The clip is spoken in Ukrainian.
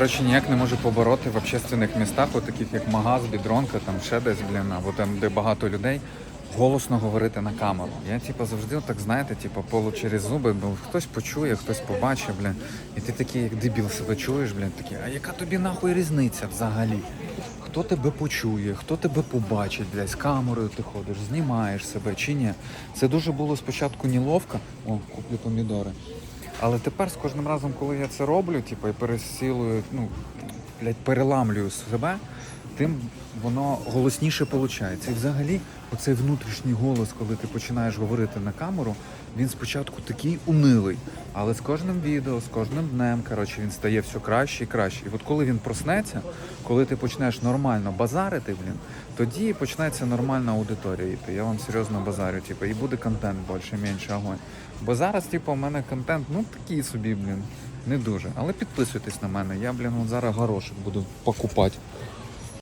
Коротше, ніяк не можу побороти в общественних містах, от таких як Магаз, Бідронка, там ще десь, блін, або там, де багато людей, голосно говорити на камеру. Я типу завжди так, знаєте, типу, полу через зуби, бо хтось почує, хтось побачить, блін. І ти такий, як дебіл себе чуєш, блін, такий, а яка тобі нахуй різниця взагалі? Хто тебе почує, хто тебе побачить, з камерою ти ходиш, знімаєш себе чи ні? Це дуже було спочатку неловко. О, куплю помідори. Але тепер з кожним разом, коли я це роблю, типу, і пересілую, ну, блядь, переламлюю себе, тим воно голосніше виходить. І взагалі, оцей внутрішній голос, коли ти починаєш говорити на камеру, він спочатку такий унилий. Але з кожним відео, з кожним днем, коротше, він стає все краще і краще. І от коли він проснеться, коли ти почнеш нормально базарити, блін, тоді почнеться нормальна аудиторія йти. Я вам серйозно базарю, типу, і буде контент більше, менше огонь. Бо зараз, типу, у мене контент, ну такий собі, блін, не дуже. Але підписуйтесь на мене. Я, блін, зараз горошок буду покупати.